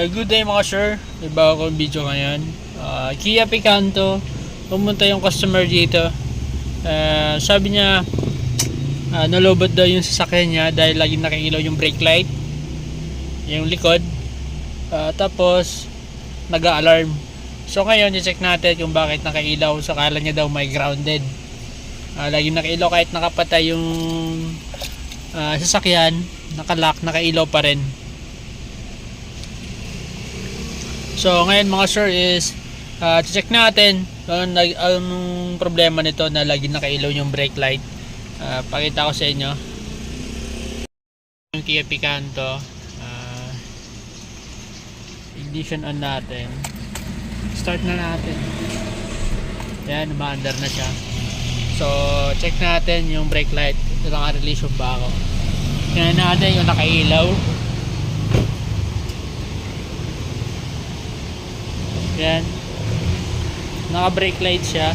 Uh, good day mga sir. Bago akong video ngayon. Uh, Kia Picanto. Pumunta yung customer dito. Uh, sabi niya, uh, nalobot daw yung sasakyan niya dahil laging nakikilaw yung brake light. Yung likod. Uh, tapos, nag-alarm. So ngayon, i-check natin kung bakit nakailaw. So kala niya daw may grounded. Uh, laging nakailaw kahit nakapatay yung uh, sasakyan. Nakalock, nakailaw pa rin. So ngayon mga sir is uh, check natin nag anong problema nito na lagi nakailaw yung brake light. Uh, pakita ko sa inyo. Yung Kia Picanto. Uh, ignition on natin. Start na natin. Yan, umaandar na siya. So, check natin yung brake light. Ito naka-release yung ba ako. Tingnan natin yung nakailaw. Yan. Naka brake light siya.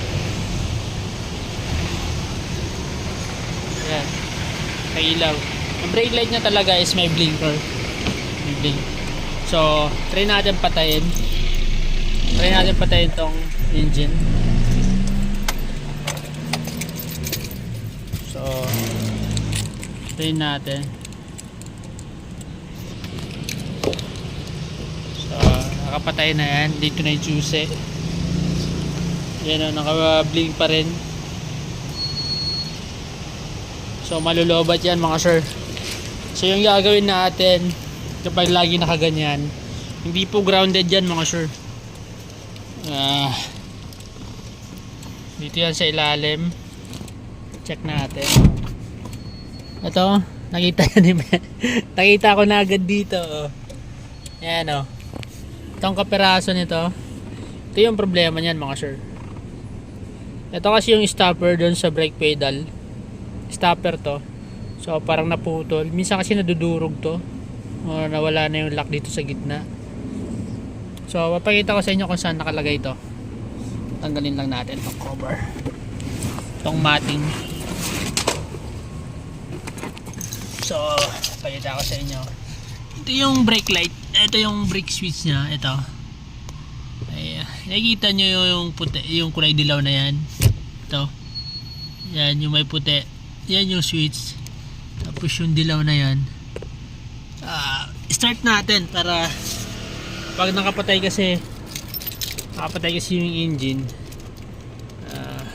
Yan. Kailaw. Ang brake light niya talaga is may blinker. May blink. So, try natin patayin. Try natin patayin tong engine. So, try natin. So, nakapatay na yan. Dito na yung juice. Yan o, naka-blink pa rin. So, malulobat yan mga sir. So, yung gagawin natin kapag lagi nakaganyan, hindi po grounded yan mga sir. Ah, dito yan sa ilalim. Check natin. Ito, nakita ni Nakita ko na agad dito. Oh. Yan oh. Itong kaperaso nito. Ito yung problema niyan mga sir. Ito kasi yung stopper doon sa brake pedal. Stopper to. So parang naputol. Minsan kasi nadudurog to. O nawala na yung lock dito sa gitna. So papakita ko sa inyo kung saan nakalagay to. Tanggalin lang natin itong cover. Itong matting. So papakita ko sa inyo. Ito yung brake light. Ito yung brake switch niya. Ito. Ay, nakikita nyo yung puti, yung kulay dilaw na yan. Ito. Yan, yung may puti. Yan yung switch. Tapos yung dilaw na yan. Ah, start natin para pag nakapatay kasi nakapatay kasi yung engine ah,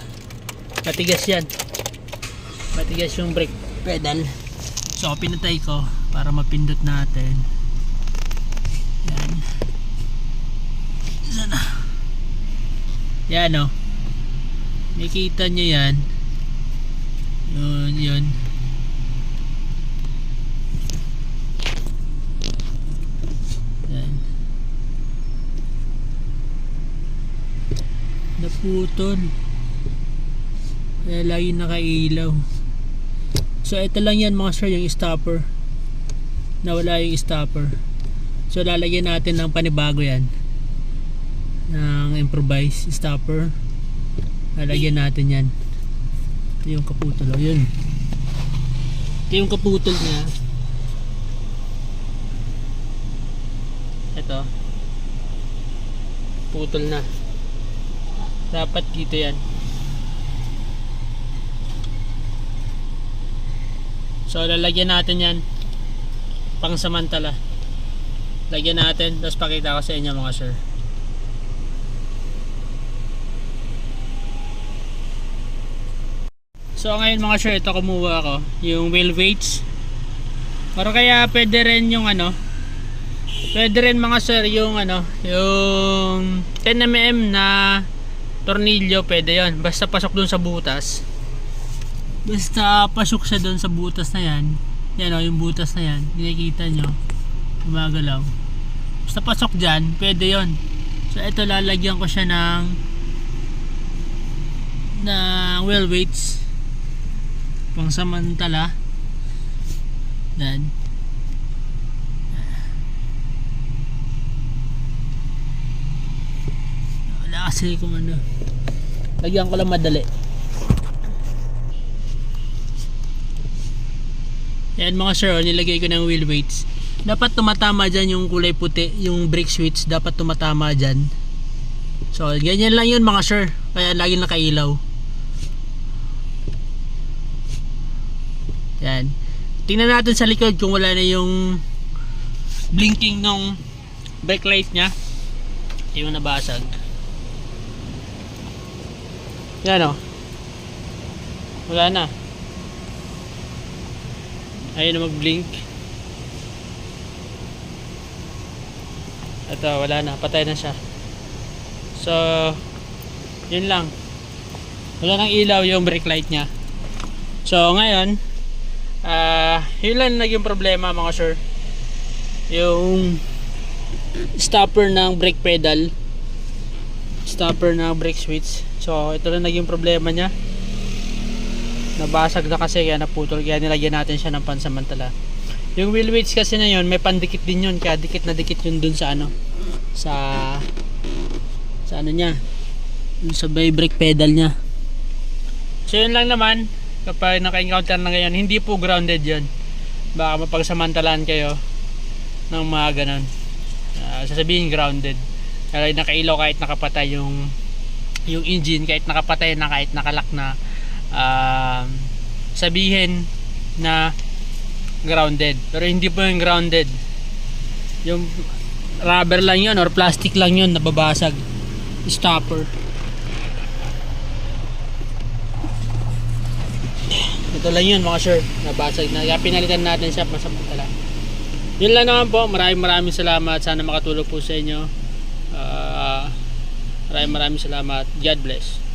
matigas yan matigas yung brake pedal so pinatay ko para mapindot natin. Yan. Yan o nakikita nyo yan. Yun yun. Yan. Naputol kaya lagi nakailaw. So ito lang yan mga sir yung stopper nawala yung stopper. So lalagyan natin ng panibago yan. Ng improvise stopper. Lalagyan natin yan. Ito yung kaputol oh, yun. Ito yung kaputol niya. Ito. Putol na. Dapat dito yan. So lalagyan natin yan pang samantala lagyan natin tapos pakita ko sa inyo mga sir. So ngayon mga sir ito kumuha ako. Yung wheel weights. Pero kaya pwede rin yung ano pwede rin mga sir yung ano yung 10mm na tornilyo pwede yon basta pasok dun sa butas. Basta pasok siya dun sa butas na yan yan o yung butas na yan. Nakikita nyo. Gumagalaw basta pasok dyan pwede yon so ito lalagyan ko siya ng ng wheel weights. Pang samantala yan. Wala kasi kung ano. Lagyan ko lang madali yan mga sir oh, nilagay ko ng wheel weights dapat tumatama dyan yung kulay puti, yung brake switch dapat tumatama dyan. So, ganyan lang yun mga sir. Kaya lagi nakailaw. Yan. Tingnan natin sa likod kung wala na yung blinking ng brake light niya. Hindi nabasag. Yan o. Wala na. Ayun na mag-blink. Ito, wala na. Patay na siya. So, yun lang. Wala nang ilaw yung brake light niya. So, ngayon, ah, yun lang naging problema mga sir. Yung stopper ng brake pedal. Stopper ng brake switch. So, ito lang naging problema niya. Nabasag na kasi kaya naputol. Kaya nilagyan natin siya ng pansamantala. Yung wheel weights kasi na yun, may pandikit din yun. Kaya dikit na dikit yun dun sa ano. Sa sa ano niya. Dun sa bay brake pedal niya. So yun lang naman. Kapag naka-encounter na ngayon, hindi po grounded yun. Baka mapagsamantalaan kayo ng mga ganun. Ah, sasabihin grounded. Pero nakailaw kahit nakapatay yung yung engine kahit nakapatay na kahit nakalak na ah, sabihin na grounded. Pero hindi po yung grounded. Yung rubber lang yun or plastic lang yun nababasag. Stopper. Ito lang yun mga sir. Nabasag na. Kaya pinalitan natin siya masamantala yun lang naman po. Maraming maraming salamat. Sana makatulog po sa inyo. Ah, maraming maraming salamat. God bless